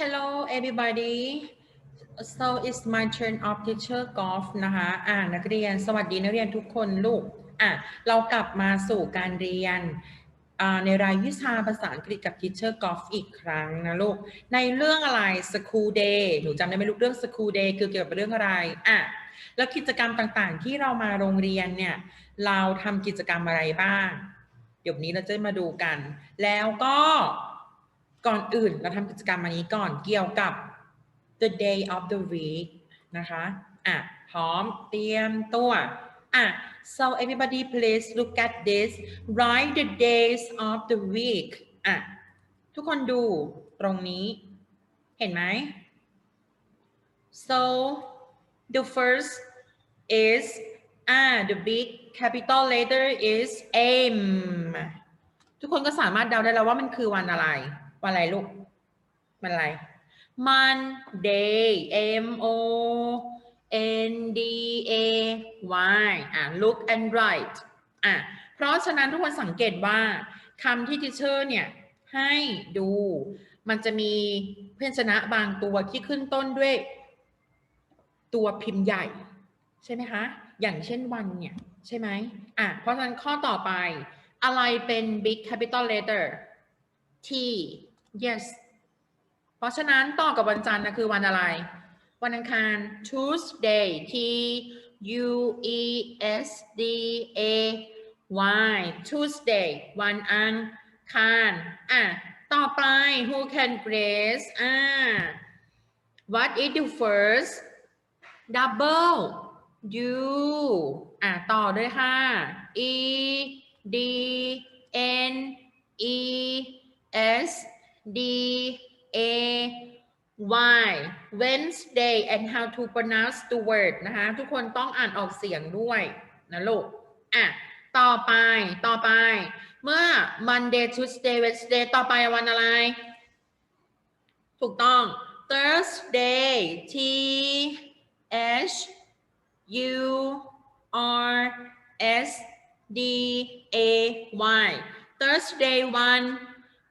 Hello everybody so it's my turn of teacher golf นะคะอ่านักเรียนสวัสดีนักเรียนทุกคนลูกอะเรากลับมาสู่การเรียนในรายวิชาภาษาอังกฤษกับ teacher golf อีกครั้งนะลูก ในเรื่องอะไร school day หนูจำได้ไหมลูกเรื่อง school day คือเกี่ยวกับเรื่องอะไรอะแล้วกิจกรรมต่างๆ ที่เรามาโรงเรียนเนี่ยเราทำกิจกรรมอะไรบ้าง เดี๋ยวนี้เราจะมาดูกัน แล้วก็ ก่อนอื่นเราทำกิจกรรมอันนี้ก่อนเกี่ยวกับ the day of the week นะคะอะพร้อมเตรียมตัวอะ so everybody please look at this write the days of the week อะทุกคนดูตรงนี้เห็นไหม so the first is ah the big capital letter is M ทุกคนก็สามารถเดาได้แล้วว่ามันคือวันอะไร วันอะไรลูกวันอะไร Monday M O N D A Y อะ look and write อะ เพราะฉะนั้นทุกคนสังเกตว่าคำที่ทิเชอร์เนี่ย ให้ดู มันจะมีเพยัญชนะบางตัวที่ขึ้นต้นด้วย ตัวพิมพ์ใหญ่ ใช่ไหมคะ อย่างเช่นวันเนี่ย ใช่ไหมอะ เพราะฉะนั้นข้อต่อไป อะไรเป็น big capital letter T yes เพราะฉะนั้นต่อกับวันจันทร์นะคือวันอะไร วันอังคาร Tuesday T U E S D A Y Tuesday วันอังคารอะต่อไป who can grace อ่า what is the first double U อะต่อด้วยค่ะ E D N E S D A Y Wednesday and how to pronounce the word นะคะ ทุกคนต้องอ่านออกเสียงด้วยนะลูก อะ ต่อไป ต่อไป เมื่อ Monday Tuesday Wednesday ต่อไปวันอะไร ถูกต้อง Thursday T H U R S D A Y Thursday วัน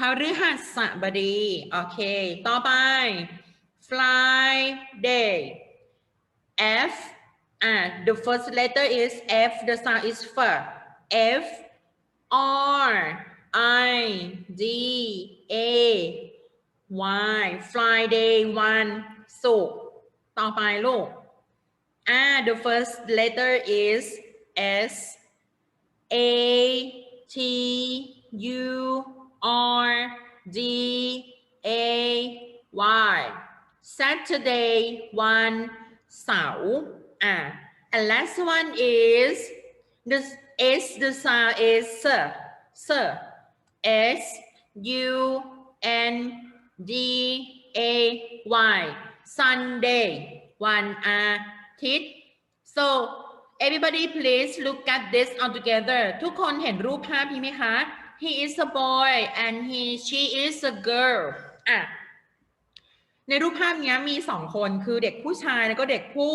พฤหัสบดี โอเค ต่อไป Friday F อะ the first letter is F the sound is F F R I D A Y Friday วันศุกร์ต่อไปลูกอ่า the first letter is S A T U R D A Y Saturday วันเสาร์อ่ะ and last one is the S the sound is sir sir S U N D A Y Sunday วันอาทิตย์ so everybody please look at this all together ทุกคนเห็นรูปภาพนี้ไหมคะ He is a boy and he she is a girl อะในรูปภาพเนี้ยมีสองคนคือเด็กผู้ชายแล้วก็เด็กผู้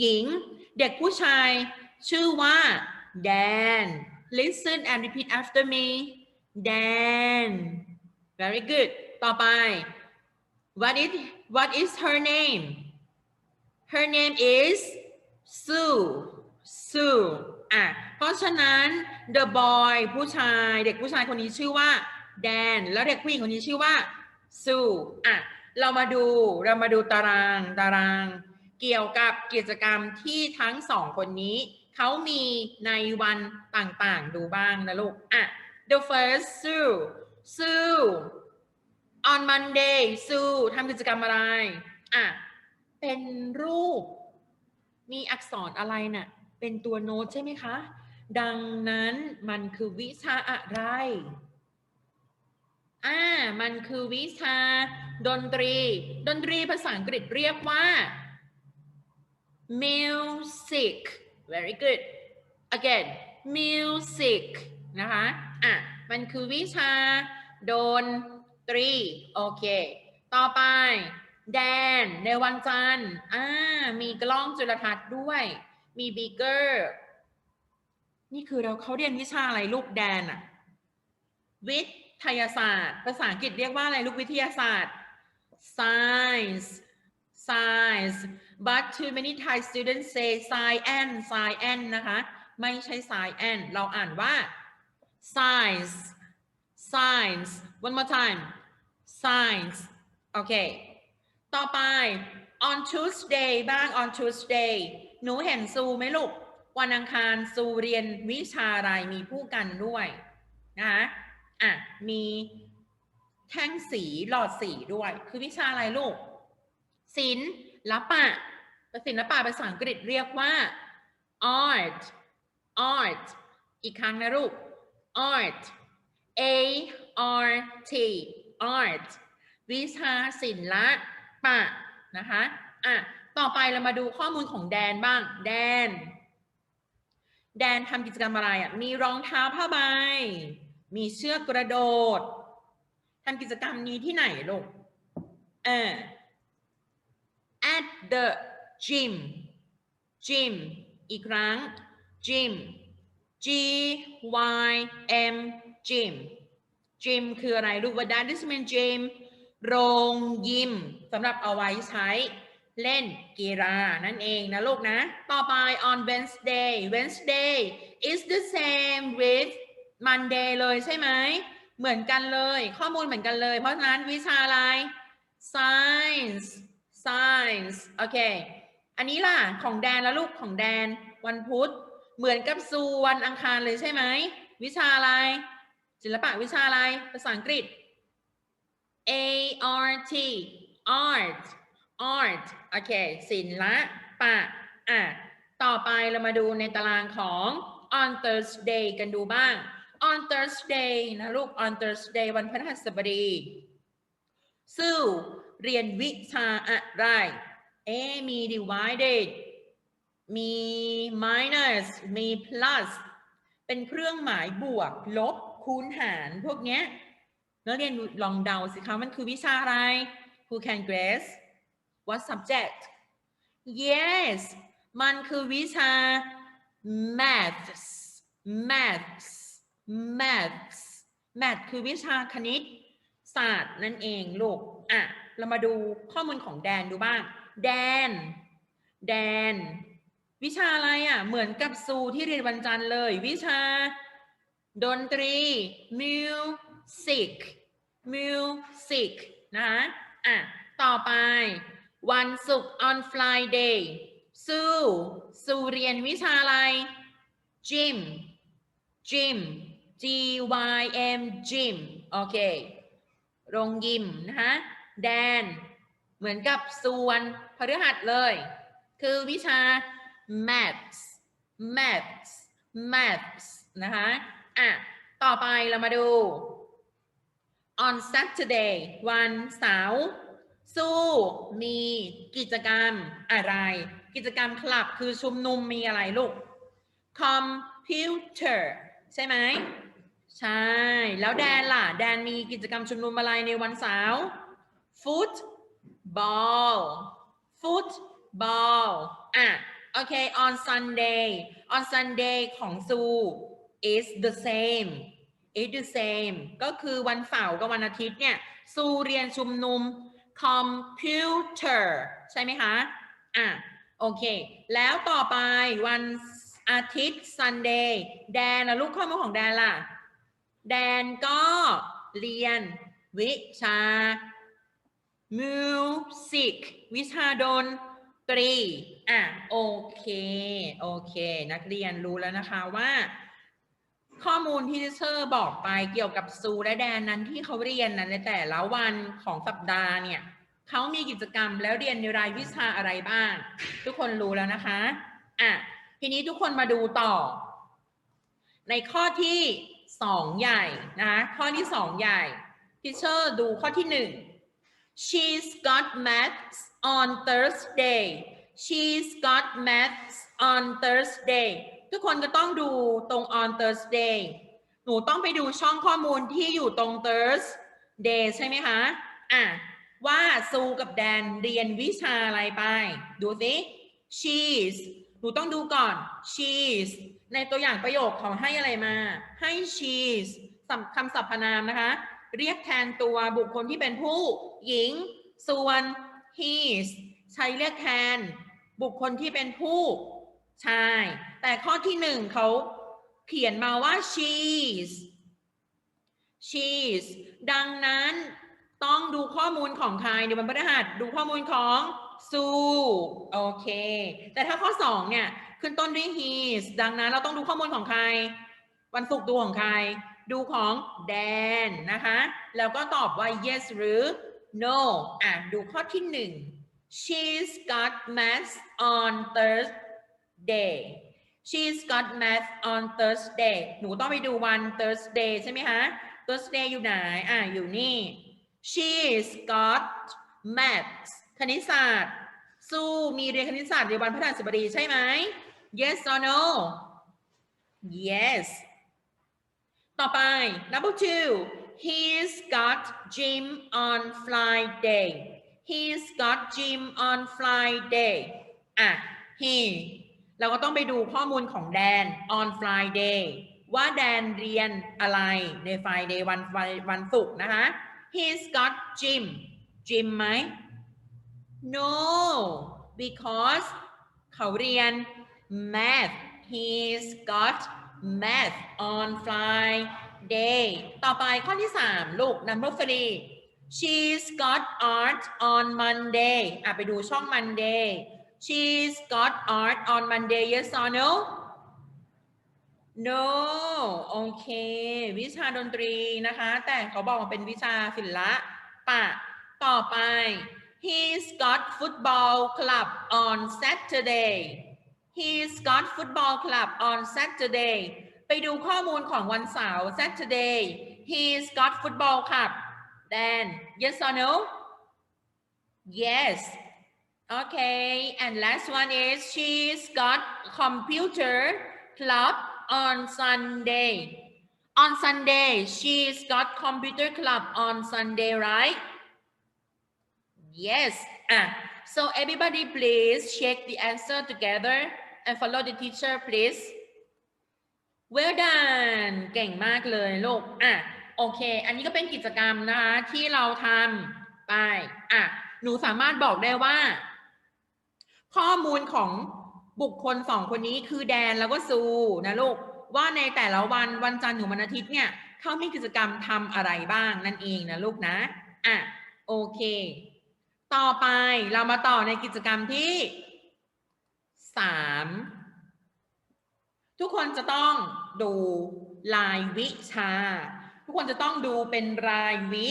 หญิง เด็กผู้ชายชื่อว่า Dan listen and repeat after me Dan very good ต่อไป what is what is her name her name is Sue Sue อะเพราะฉะนั้น the boy ผู้ชายเด็กผู้ชายคนนี้ชื่อว่า Dan แล้วเด็กผู้หญิงคนนี้ชื่อว่า Sue อะเรามาดูเรามาดูตารางตาราง เกี่ยวกับกิจกรรมที่ทั้งสองคนนี้ เขามีในวันต่างๆ ดูบ้างนะลูกอะ the first Sue Sue on Monday Sue ทำกิจกรรมอะไรอะเป็นรูป มีอักษรอะไรน่ะเป็นตัวโน้ตใช่ไหมคะ ดังนั้นมันคือวิชาอะไร อ่า มันคือวิชาดนตรี ดนตรีภาษาอังกฤษเรียกว่า music very good again music นะคะ อะ มันคือวิชาดนตรี โอเค ต่อไป แดน ในวันจันทร์ อ่า มีกล้องจุลทรรศน์ด้วย มีบีเกอร์ นี่คือเราเขาเรียนวิชาอะไรลูกแดนอะวิทยาศาสตร์ ภาษาอังกฤษเรียกว่าอะไรลูกวิทยาศาสตร์ science science but too many Thai students say science science นะคะ ไม่ใช่ science เราอ่านว่า science science one more time science โอเค ต่อไป on Tuesday บ้าง on Tuesday หนูเห็นซูไหมลูก วันอังคารซูเรียนวิชาอะไรมีผู้กันด้วยนะคะอะมีแท่งสีหลอดสีด้วย คือวิชาอะไรลูกศิลปะศิลปะภาษาอังกฤษเรียกว่า art art อีกครั้งนะลูก art a r t art วิชาศิลปะนะคะอะต่อไปเรามาดูข้อมูลของแดนบ้าง แดน แดนทำกิจกรรมอะไรอะ มีรองเท้าผ้าใบ มีเชือกกระโดดทำกิจกรรมนี้ที่ไหนลูกเออ at the gym gym อีกครั้ง gym G Y M gym gym คืออะไรลูกว่า that is mean gym โรงยิมสำหรับเอาไว้ใช้ เล่นกีฬานั่นเองนะลูกนะ ต่อไป on Wednesday Wednesday is the same with Monday เลยใช่ไหม เหมือนกันเลย ข้อมูลเหมือนกันเลย เพราะฉะนั้นวิชาอะไร science science โอเค อันนี้ล่ะ ของแดนแล้วลูกของแดน วันพุธ เหมือนกับซูวันอังคารเลยใช่ไหม วิชาอะไร ศิลปะวิชาอะไร ภาษาอังกฤษ A R T art art โอเคศิลปะอะต่อไปเรามาดูในตารางของ on Thursday กันดูบ้าง on Thursday นะลูก on Thursday วันพฤหัสบดีสู้เรียนวิชาอะไร เอ๊มี divided มี minus มี plus เป็นเครื่องหมายบวก ลบ คูณหาร พวกเนี้ยนักเรียนลองเดาสิคะ มันคือวิชาอะไร Who can guess what subject yes มันคือวิชา maths maths maths math คือวิชาคณิตศาสตร์นั่นเองลูก อะ เรามาดูข้อมูลของแดนดูบ้าง แดน แดน วิชาอะไรอะ เหมือนกับซูที่เรียนวันจันทร์เลย วิชา ดนตรี music music นะคะ อะ ต่อไป วันศุกร์ on Friday ซูซูเรียนวิชาอะไร gym gym G Y M gym โอเค โรงยิมนะคะแดน เหมือนกับส่วนพฤหัสเลย คือวิชา maths maths maths นะคะอะ ต่อไปเรามาดู on Saturday วันเสาร์ สู้มีกิจกรรมอะไร กิจกรรมคลับคือชุมนุมมีอะไรลูก computer ใช่ไหมใช่ แล้วแดนล่ะ แดนมีกิจกรรมชุมนุมอะไรในวันเสาร์ football football อะโอเค on Sunday on Sunday ของซู is the same is the same ก็คือวันเสาร์กับวันอาทิตย์เนี่ยซูเรียนชุมนุม computer ใช่ไหมคะ อะ โอเค แล้วต่อไปวันอาทิตย์ Sunday แดนนะลูกข้อมูลของแดนล่ะ แดนก็เรียนวิชา music วิชาดนตรี อะ โอเค โอเค นักเรียนรู้แล้วนะคะว่า ข้อมูลที่ทิเชอร์บอกไปเกี่ยวกับซูและแดนนั้นที่เขาเรียนนั้นในแต่ละวันของสัปดาห์เนี่ยเขามีกิจกรรมแล้วเรียนในรายวิชาอะไรบ้าง ทุกคนรู้แล้วนะคะอะทีนี้ทุกคนมาดูต่อ ในข้อที่สองใหญ่นะคะข้อที่สองใหญ่ทิเชอร์ดูข้อที่หนึ่ง she's got maths on Thursday she's got maths on Thursday ทุกคนก็ต้องดูตรง on Thursday หนูต้องไปดูช่องข้อมูลที่อยู่ตรง Thursday ใช่ไหมคะอะว่าซูกับแดนเรียนวิชาอะไรไป ดูสิ she's หนูต้องดูก่อน she's ในตัวอย่างประโยคเขาให้อะไรมา ให้ she's คำสรรพนามนะคะ เรียกแทนตัวบุคคลที่เป็นผู้หญิง ส่วน his ใช้เรียกแทนบุคคลที่เป็นผู้ ชายแต่ข้อที่หนึ่งเขาเขียนมาว่า she's she's ดังนั้นต้องดูข้อมูลของใครในวันพฤหัสดูข้อมูลของซูโอเค แต่ถ้าข้อสองเนี่ย ขึ้นต้นด้วย his ดังนั้นเราต้องดูข้อมูลของใคร วันศุกร์ดูของใคร ดูของแดนนะคะ แล้วก็ตอบว่า yes หรือ no อะ ดูข้อที่หนึ่ง she's got math on Thursday she's got math on Thursday หนูต้องไปดูวัน Thursday ใช่ไหมคะ Thursday อยู่ไหน อะอยู่นี่ she's got maths คณิตศาสตร์สู้มีเรียนคณิตศาสตร์ในวันพฤหัสบดีใช่ไหม yes or no yes ต่อไป number two he's got gym on Friday he's got gym on Friday อะ he เราก็ต้องไปดูข้อมูลของแดน on Friday ว่าแดนเรียนอะไรใน Friday วันวันศุกร์นะคะ he's got gym gym ไหม no because เขาเรียน math he's got math on Friday ต่อไปข้อที่ 3 ลูก number three she's got art on Monday อะไปดูช่อง Monday she's got art on Monday yes or no no โอเค วิชาดนตรีนะคะ แต่เขาบอกว่าเป็นวิชาศิลปะ ต่อไป he's got football club on Saturday he's got football club on Saturday ไปดูข้อมูลของวันเสาร์ Saturday he's got football club then yes or no yes okay and last one is she's got computer club on Sunday on Sunday she's got computer club on Sunday right yes ah so everybody please check the answer together and follow the teacher please well done เก่งมากเลยลูก อะ โอเค อันนี้ก็เป็นกิจกรรมนะคะที่เราทำไป อะ หนูสามารถบอกได้ว่า ข้อมูลของบุคคลสองคนนี้คือแดนแล้วก็ซูนะลูกว่าในแต่ละวันวันจันทร์ถึงวันอาทิตย์เนี่ยเขามีกิจกรรมทำอะไรบ้างนั่นเองนะลูกนะอะโอเค ต่อไปเรามาต่อในกิจกรรมที่สามทุกคนจะต้องดูรายวิชา ทุกคนจะต้องดูเป็นรายวิ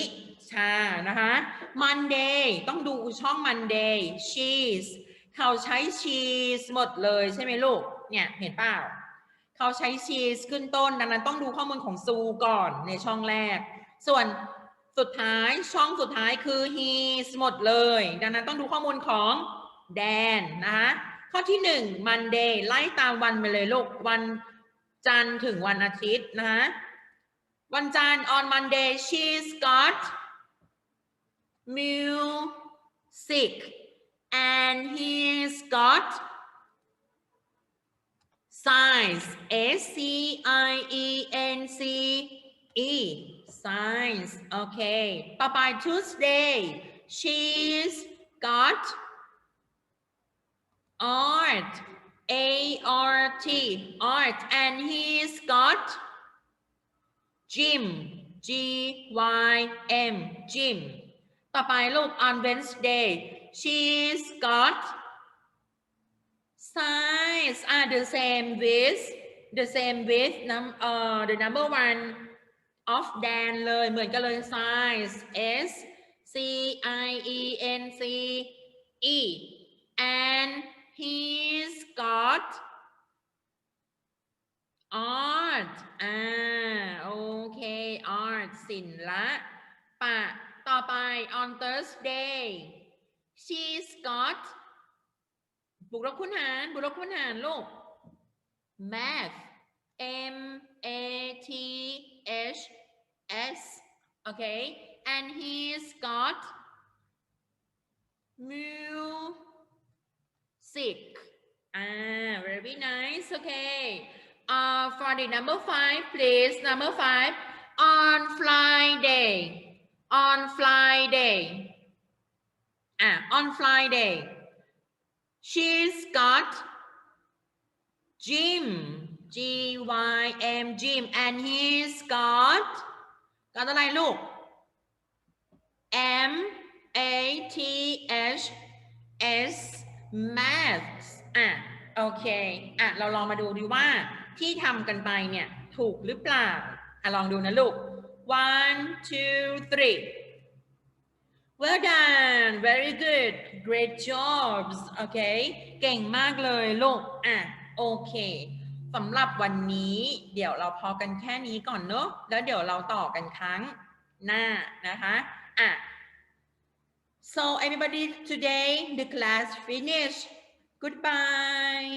ชานะคะ Monday ต้องดูช่อง Monday cheese เขาใช้ cheese หมดเลยใช่ไหมลูก เนี่ยเห็นเปล่า เขาใช้ cheese ขึ้นต้นดังนั้นต้องดูข้อมูลของซูก่อนในช่องแรก ส่วนสุดท้ายช่องสุดท้ายคือ he's หมดเลย ดังนั้นต้องดูข้อมูลของแดนนะคะข้อที่หนึ่ง Monday ไล่ตามวันไปเลยลูกวันจันทร์ถึงวันอาทิตย์นะคะวันจันทร์ on Monday she's got music and he's got science S C I E N C E science okay ต่อไป Tuesday she's got art A R T art and he's got gym G Y M gym ต่อไปลูก on Wednesday she's got science ah the same with the same with num uh the number one of Dan เลยเหมือนกันเลย science S C I E N C E and he's got art อ่าโอเค art ศิละปะ ต่อไป on Thursday She's got บุกลบคูณหารบุกลบคูณหารลูก math M A T H S okay and he's got music ah very nice okay uh for the number five please number five on Friday on Friday อะ on Friday she's got gym G Y M gym and he's got got อะไรลูก M A T H S maths อะโอเคอะเราลองมาดูดีว่าที่ทำกันไปเนี่ย ถูกหรือเปล่า อะลองดูนะลูก one two three well done very good great jobs โอเคเก่งมากเลยลูก อะ โอเค สำหรับวันนี้ เดี๋ยวเราพอกันแค่นี้ก่อนเนอะ แล้วเดี๋ยวเราต่อกันครั้งหน้านะคะ อะ so everybody today the class finished goodbye